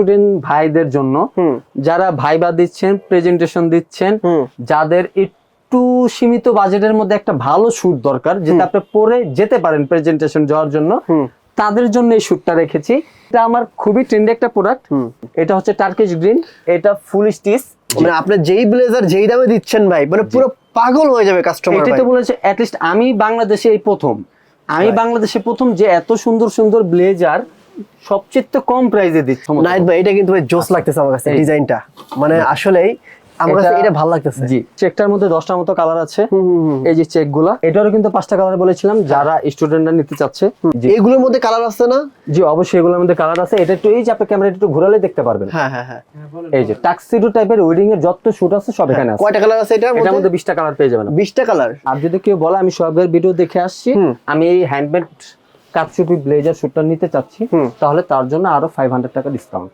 Student ভাইদের জন্য যারা ভাইবা দিচ্ছেন প্রেজেন্টেশন দিচ্ছেন যাদের একটু সীমিত বাজেটের মধ্যে একটা ভালো শুট দরকার যেটা আপনি পরে যেতে পারেন প্রেজেন্টেশন যাওয়ার জন্য তাদের জন্য এই শুটটা রেখেছি। এটা আমার খুবই ট্রেন্ডি একটা প্রোডাক্ট এটা হচ্ছে টার্কিশ গ্রিন এটা ফুল স্টিচ মানে আপনি যেই ব্লেজার যেই দামে দিচ্ছেন ভাই মানে পুরো পাগল হয়ে যাবে কাস্টমার এটাই তো বলেছে অ্যাটলিস্ট আমি বাংলাদেশে এই প্রথম। আমি বাংলাদেশে প্রথম যে এত সুন্দর সুন্দর ব্লেজার সবচেয়ে কম প্রাইসে দিচ্ছে নাইট ভাই এটা কিন্তু জোস লাগতেছে আমার কাছে ডিজাইনটা। মানে আসলেই আমার কাছে এটা- ভালো লাগতেছে। জি চেকটার মধ্যে দশটার মতো কালার আছে। এই যে চেকগুলা এটারও কিন্তু পাঁচটা কালার বলেছিলাম যারা স্টুডেন্টরা নিতে চাচ্ছে। জি। এইগুলোর মধ্যে কালার আছে না? জি অবশ্যই এগুলোর মধ্যে কালার আছে। এটা একটু এই যে আপনি ক্যামেরা একটু ঘোরালে দেখতে পারবেন। হ্যাঁ হ্যাঁ হ্যাঁ। এই যে টাক্সিডো টাইপের ওয়েডিং এর যত শুট আছে সব এখানে আছে। কয়টা কালার আছে এটার এটার মধ্যে? মধ্যে বিশটা কালার পেয়ে যাবেন। বিশটা কালার আর যদি কেউ বলে আমি সবের ভিডিও দেখে আসছি আমি এই হ্যান্ডমেড কাপচুপি ব্লেজার স্যুটটা নিতে চাচ্ছি তাহলে তার জন্য আরও ফাইভ হান্ড্রেড টাকা ডিসকাউন্ট